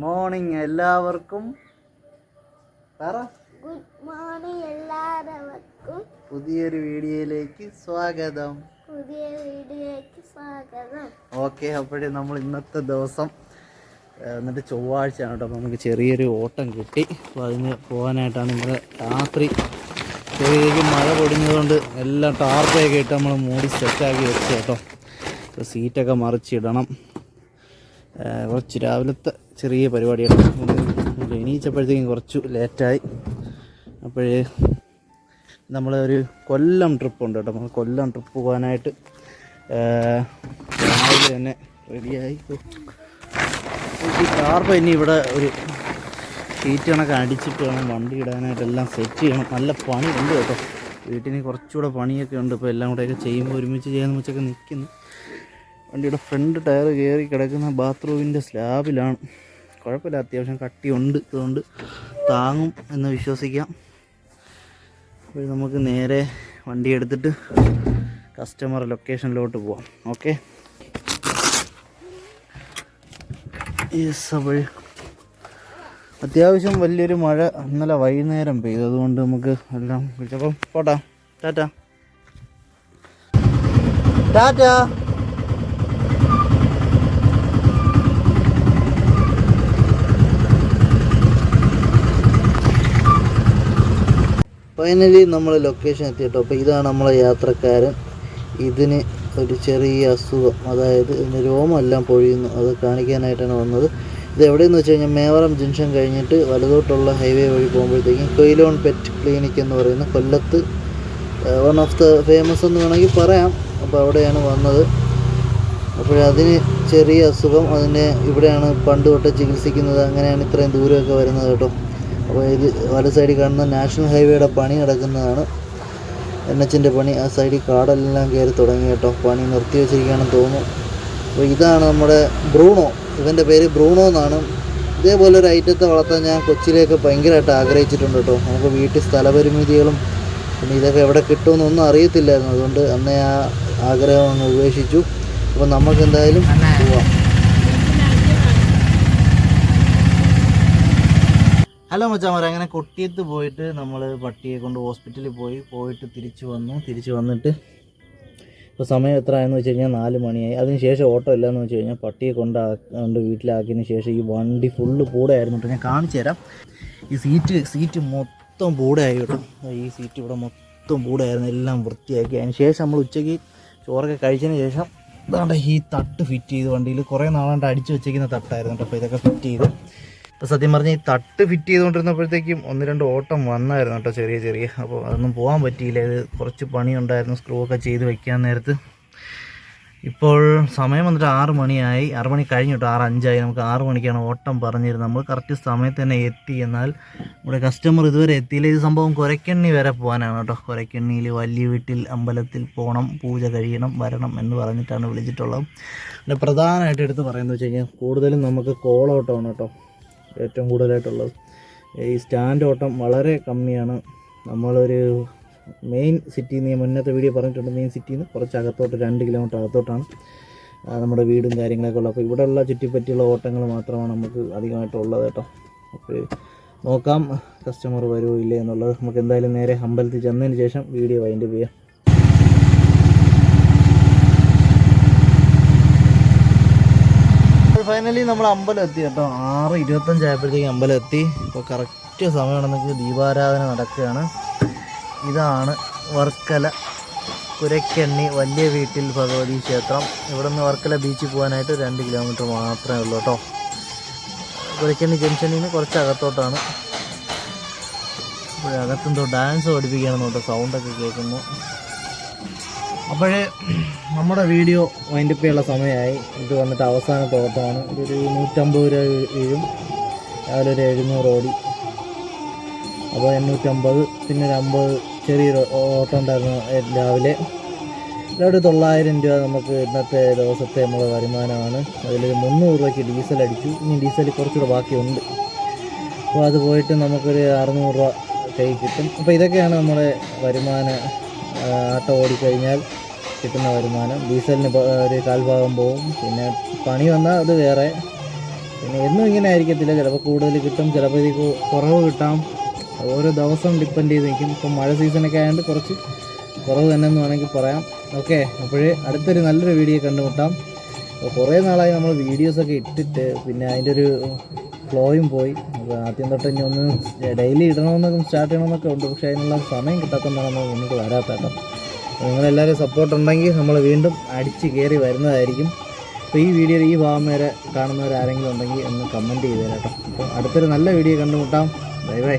Morning എല്ലാവർക്കും. Good morning എല്ലാവർക്കും. പുതിയൊരു വീഡിയോയിലേക്ക് സ്വാഗതം. പുതിയ വീഡിയോയിലേക്ക് സ്വാഗതം. ഓക്കെ അപ്പോഴേ നമ്മൾ ഇന്നത്തെ ദിവസം എന്നിട്ട് ചൊവ്വാഴ്ചയാണ് കേട്ടോ. നമുക്ക് ചെറിയൊരു ഓട്ടം കിട്ടി. അപ്പോൾ അതിന് പോകാനായിട്ടാണ് നമ്മൾ രാത്രി. ചെറിയ മഴ പൊടിഞ്ഞതുകൊണ്ട് എല്ലാം ടാർപ്പൊക്കെ ഇട്ട് നമ്മൾ മൂടി സെറ്റാക്കി വെച്ചു കേട്ടോ. സീറ്റൊക്കെ മറിച്ചിടണം. കുറച്ച് രാവിലത്തെ ചെറിയ പരിപാടിയാണ്. എണീച്ചപ്പോഴത്തേക്കും കുറച്ച് ലേറ്റായി. അപ്പോഴേ നമ്മളൊരു കൊല്ലം ട്രിപ്പ് ഉണ്ട് കേട്ടോ. നമ്മൾ കൊല്ലം ട്രിപ്പ് പോകാനായിട്ട് രാവിലെ തന്നെ റെഡിയായി ഈ കാർപ്പ് ഇനി ഇവിടെ ഒരു ഷീറ്റ് കണക്ക് അടിച്ചിട്ട് വേണം. വണ്ടി ഇടാനായിട്ടെല്ലാം സെറ്റ് ചെയ്യണം. നല്ല ഉണ്ട് കേട്ടോ. വീട്ടിന് കുറച്ചുകൂടെ പണിയൊക്കെ ഉണ്ട്. ഇപ്പോൾ എല്ലാം കൂടെയൊക്കെ ചെയ്യുമ്പോൾ ഒരുമിച്ച് ചെയ്യാന്ന് വെച്ചൊക്കെ നിൽക്കുന്നു വണ്ടിയുടെ ഫ്രണ്ട് ടയർ കയറി കിടക്കുന്ന ബാത്റൂമിന്റെ സ്ലാബിലാണ് കുഴപ്പമില്ല. അത്യാവശ്യം കട്ടിയുണ്ട്. അതുകൊണ്ട് താങ്ങും എന്ന് വിശ്വസിക്കാം. അപ്പോൾ നമുക്ക് നേരെ വണ്ടി എടുത്തിട്ട് കസ്റ്റമർ ലൊക്കേഷനിലോട്ട് പോവാം. ഓക്കെ യെസ് അപ്പോൾ അത്യാവശ്യം വലിയൊരു മഴ ഇന്നലെ വൈകുന്നേരം പെയ്തു. അതുകൊണ്ട് നമുക്ക് എല്ലാം വിളിച്ചപ്പം പോട്ടാ. ടാറ്റാ. ടാറ്റാ. ഫൈനലി നമ്മൾ ലൊക്കേഷൻ എത്തി കേട്ടോ അപ്പോൾ ഇതാണ് നമ്മളെ യാത്രക്കാരൻ. ഇതിന് ഒരു ചെറിയ അസുഖം. അതായത് ഇതിന് രോമെല്ലാം പൊഴിയുന്നു. അത് കാണിക്കാനായിട്ടാണ് വന്നത്. ഇത് എവിടെയെന്ന് വെച്ച് കഴിഞ്ഞാൽ മേവറം ജംഗ്ഷൻ കഴിഞ്ഞിട്ട് വലതോട്ടുള്ള ഹൈവേ വഴി പോകുമ്പോഴത്തേക്കും കൊയിലോൺ പെറ്റ് ക്ലിനിക് എന്ന് പറയുന്ന കൊല്ലത്ത് വൺ ഓഫ് ദ ഫേമസ് എന്ന് വേണമെങ്കിൽ പറയാം. അപ്പോൾ അവിടെയാണ് വന്നത്. അപ്പോഴതിന് ചെറിയ അസുഖം. അതിനെ ഇവിടെയാണ് പണ്ട് തൊട്ട് ചികിത്സിക്കുന്നത്. അങ്ങനെയാണ് ഇത്രയും ദൂരമൊക്കെ വരുന്നത് കേട്ടോ. അപ്പോൾ ഇത് വല സൈഡിൽ കാണുന്ന നാഷണൽ ഹൈവേയുടെ പണി നടക്കുന്നതാണ്. എൻ എച്ചിന്റെ പണി. ആ സൈഡിൽ കാടെല്ലാം കയറി തുടങ്ങി കേട്ടോ. പണി നിർത്തി വെച്ചിരിക്കുകയാണെന്ന് തോന്നുന്നു. അപ്പോൾ ഇതാണ് നമ്മുടെ ബ്രൂണോ. ഇവന്റെ പേര് ബ്രൂണോ എന്നാണ്. ഇതേപോലെ ഒരു ഐറ്റത്തെ വളർത്താൻ ഞാൻ കൊച്ചിയിലേക്ക് ഭയങ്കരമായിട്ട് ആഗ്രഹിച്ചിട്ടുണ്ട് കേട്ടോ. നമുക്ക് വീട്ടിൽ സ്ഥലപരിമിതികളും പിന്നെ ഇതൊക്കെ എവിടെ കിട്ടുമെന്നൊന്നും അറിയത്തില്ലായിരുന്നു. അതുകൊണ്ട് അന്നേ ആ ആഗ്രഹം അങ്ങ് ഉപേക്ഷിച്ചു. അപ്പോൾ നമുക്ക് എന്തായാലും പോവാം. ഹലോ മച്ചാമാരെ അങ്ങനെ കൊട്ടിയത്ത് പോയിട്ട് നമ്മൾ പട്ടിയെ കൊണ്ട് ഹോസ്പിറ്റലിൽ പോയി പോയിട്ട് തിരിച്ചു വന്നു. തിരിച്ചു വന്നിട്ട് ഇപ്പോൾ സമയം എത്ര ആയെന്ന് വെച്ച് കഴിഞ്ഞാൽ നാല് മണിയായി. അതിന് ശേഷം ഓട്ടോ ഇല്ലയെന്ന് വെച്ച് കഴിഞ്ഞാൽ പട്ടിയെ കൊണ്ടാ കൊണ്ട് വീട്ടിലാക്കിയതിന് ശേഷം ഈ വണ്ടി ഫുള്ള് പൂടെയായിരുന്നു കേട്ടോ. ഞാൻ കാണിച്ചു തരാം. ഈ സീറ്റ് സീറ്റ് മൊത്തം പൂടെയായി കേട്ടോ. ഈ സീറ്റ് ഇവിടെ മൊത്തം ആയിരുന്നു എല്ലാം വൃത്തിയാക്കി. അതിന് ശേഷം നമ്മൾ ഉച്ചയ്ക്ക് ചോറൊക്കെ കഴിച്ചതിന് ശേഷം ഇതാണ്ട് ഈ തട്ട് ഫിറ്റ് ചെയ്ത് വണ്ടിയിൽ. കുറേ നാളാണ്ട് അടിച്ചു വെച്ചേക്കുന്ന തട്ടായിരുന്നു കേട്ടോ. അപ്പോൾ ഇതൊക്കെ ഫിറ്റ് ചെയ്ത് അപ്പോൾ സത്യം പറഞ്ഞാൽ ഈ തട്ട് ഫിറ്റ് ചെയ്തുകൊണ്ടിരുന്നപ്പോഴത്തേക്കും ഒന്ന് രണ്ട് ഓട്ടം വന്നായിരുന്നു കേട്ടോ ചെറിയ ചെറിയ. അപ്പോൾ അതൊന്നും പോകാൻ പറ്റിയില്ല. ഇത് കുറച്ച് പണിയുണ്ടായിരുന്നു. സ്ക്രൂ ഒക്കെ ചെയ്ത് വയ്ക്കാൻ നേരത്ത്. ഇപ്പോൾ സമയം വന്നിട്ട് ആറ് മണിയായി. ആറ് മണി കഴിഞ്ഞു കേട്ടോ. ആറ് അഞ്ചായി. നമുക്ക് ആറ് മണിക്കാണ് ഓട്ടം പറഞ്ഞിരുന്നത്. നമ്മൾ കറക്റ്റ് സമയത്ത് തന്നെ എത്തി. എന്നാൽ നമ്മുടെ കസ്റ്റമർ ഇതുവരെ എത്തിയില്ല. ഇത് സംഭവം കുരക്കെണ്ണി വരെ പോകാനാണ് കേട്ടോ. കുരക്കെണ്ണിയിൽ വലിയ വീട്ടിൽ അമ്പലത്തിൽ പോകണം പൂജ കഴിയണം വരണം എന്ന് പറഞ്ഞിട്ടാണ് വിളിച്ചിട്ടുള്ളത്. പിന്നെ പ്രധാനമായിട്ട് എടുത്ത് പറയുന്നത് വെച്ച് കഴിഞ്ഞാൽ കൂടുതലും നമുക്ക് കോളോട്ടമാണ് കേട്ടോ. ഏറ്റവും കൂടുതലായിട്ടുള്ളത്. ഈ സ്റ്റാൻഡ് ഓട്ടം വളരെ കമ്മിയാണ്. നമ്മളൊരു മെയിൻ സിറ്റിയിൽ നിന്ന് മുന്നത്തെ വീഡിയോ പറഞ്ഞിട്ടുണ്ട്. മെയിൻ സിറ്റിയിൽ നിന്ന് കുറച്ച് അകത്തോട്ട് രണ്ട് കിലോമീറ്റർ അകത്തോട്ടാണ് നമ്മുടെ വീടും കാര്യങ്ങളൊക്കെ ഉള്ളത്. അപ്പോൾ ഇവിടെയുള്ള ചുറ്റിപ്പറ്റിയുള്ള ഓട്ടങ്ങൾ മാത്രമാണ് നമുക്ക് അധികമായിട്ടുള്ളത് കേട്ടോ. അപ്പോൾ നോക്കാം കസ്റ്റമർ വരുമോ ഇല്ലേ എന്നുള്ളത്. നമുക്ക് എന്തായാലും നേരെ അമ്പലത്തിൽ ചെന്നതിന് ശേഷം വീഡിയോ വൈൻഡ് ചെയ്യാം. ഫൈനലി നമ്മൾ അമ്പലം എത്തി കേട്ടോ. ആറ് ഇരുപത്തഞ്ചായപ്പോഴത്തേക്ക് എത്തി ഇപ്പോൾ കറക്റ്റ് സമയമാണെന്നെങ്കിൽ ദീപാരാധന നടക്കുകയാണ്. ഇതാണ് വർക്കല കുരക്കണ്ണി വലിയ വീട്ടിൽ ഭഗവതി ക്ഷേത്രം. ഇവിടെ നിന്ന് വർക്കല ബീച്ചിൽ പോകാനായിട്ട് രണ്ട് കിലോമീറ്റർ മാത്രമേ ഉള്ളൂ കേട്ടോ. കുരക്കണ്ണി ജംഗ്ഷനിൽ നിന്ന് കുറച്ച് അകത്തോട്ടാണ് അപ്പോഴകത്തെന്തോ ഡാൻസ് പഠിപ്പിക്കുകയാണെന്ന് കേട്ടോ സൗണ്ടൊക്കെ കേൾക്കുന്നു. അപ്പോഴേ നമ്മുടെ വീഡിയോ വൈൻഡപ്പ് ചെയ്യാനുള്ള സമയമായി. ഇത് വന്നിട്ട് അവസാന തോട്ടമാണ്. ഇതൊരു നൂറ്റമ്പത് രൂപ വീഴും. രാവിലെ ഒരു എഴുന്നൂറ് ഓടി. അപ്പോൾ എണ്ണൂറ്റമ്പത് പിന്നെ ഒരു അമ്പത് ചെറിയൊരു ഓട്ടം ഉണ്ടായിരുന്നു രാവിലെ. ഒരു തൊള്ളായിരം രൂപ നമുക്ക് ഇന്നത്തെ ദിവസത്തെ നമ്മുടെ വരുമാനമാണ്. അതിൽ മുന്നൂറ് രൂപയ്ക്ക് ഡീസൽ അടിച്ചു. ഇനി ഡീസൽ കുറച്ചുകൂടെ ബാക്കിയുണ്ട്. അപ്പോൾ അത് പോയിട്ട് നമുക്കൊരു അറുന്നൂറ് രൂപ കൈ കിട്ടും. അപ്പോൾ ഇതൊക്കെയാണ് നമ്മുടെ വരുമാന ആട്ടം ഓടിക്കഴിഞ്ഞാൽ. കിട്ടുന്ന വരുമാനം. ഡീസലിന് ഒരു കാൽഭാഗം പോവും. പിന്നെ പണി വന്നാൽ അത് വേറെ. പിന്നെ എന്നും ഇങ്ങനെ ആയിരിക്കത്തില്ല. ചിലപ്പോൾ കൂടുതൽ കിട്ടും ചിലപ്പോൾ ഇത് കുറവ് കിട്ടാം. ഓരോ ദിവസം ഡിപ്പെൻഡ് ചെയ്ത് നിൽക്കും. ഇപ്പം മഴ സീസണൊക്കെ ആയതുകൊണ്ട് കുറച്ച് കുറവ് തന്നെ എന്ന് വേണമെങ്കിൽ പറയാം. ഓക്കെ അപ്പോഴേ അടുത്തൊരു നല്ലൊരു വീഡിയോ കണ്ടുമുട്ടാം. കുറേ നാളായി നമ്മൾ വീഡിയോസൊക്കെ ഇട്ടിട്ട് പിന്നെ അതിന്റെ ഒരു ഫ്ലോയും പോയി. അപ്പോൾ ആദ്യം തൊട്ട് ഇനി ഒന്ന് ഡെയിലി ഇടണമെന്നൊക്കെ സ്റ്റാർട്ട് ചെയ്യണമെന്നൊക്കെ ഉണ്ട്. പക്ഷേ അതിനുള്ള സമയം കിട്ടാത്തതുകൊണ്ടാണ് നമ്മൾ മുന്നോട്ട് വരാത്ത നിങ്ങളെല്ലാവരും സപ്പോർട്ട് ഉണ്ടെങ്കിൽ നമ്മൾ വീണ്ടും അടിച്ച് കയറി വരുന്നതായിരിക്കും. അപ്പോൾ ഈ വീഡിയോയിൽ ഈ ഭാഗം വരെ കാണുന്നവരാരെങ്കിലും ഉണ്ടെങ്കിൽ ഒന്ന് കമന്റ് ചെയ്തേരാട്ടോ അപ്പോൾ അടുത്തൊരു നല്ല വീഡിയോ കണ്ടുമുട്ടാം. Bye bye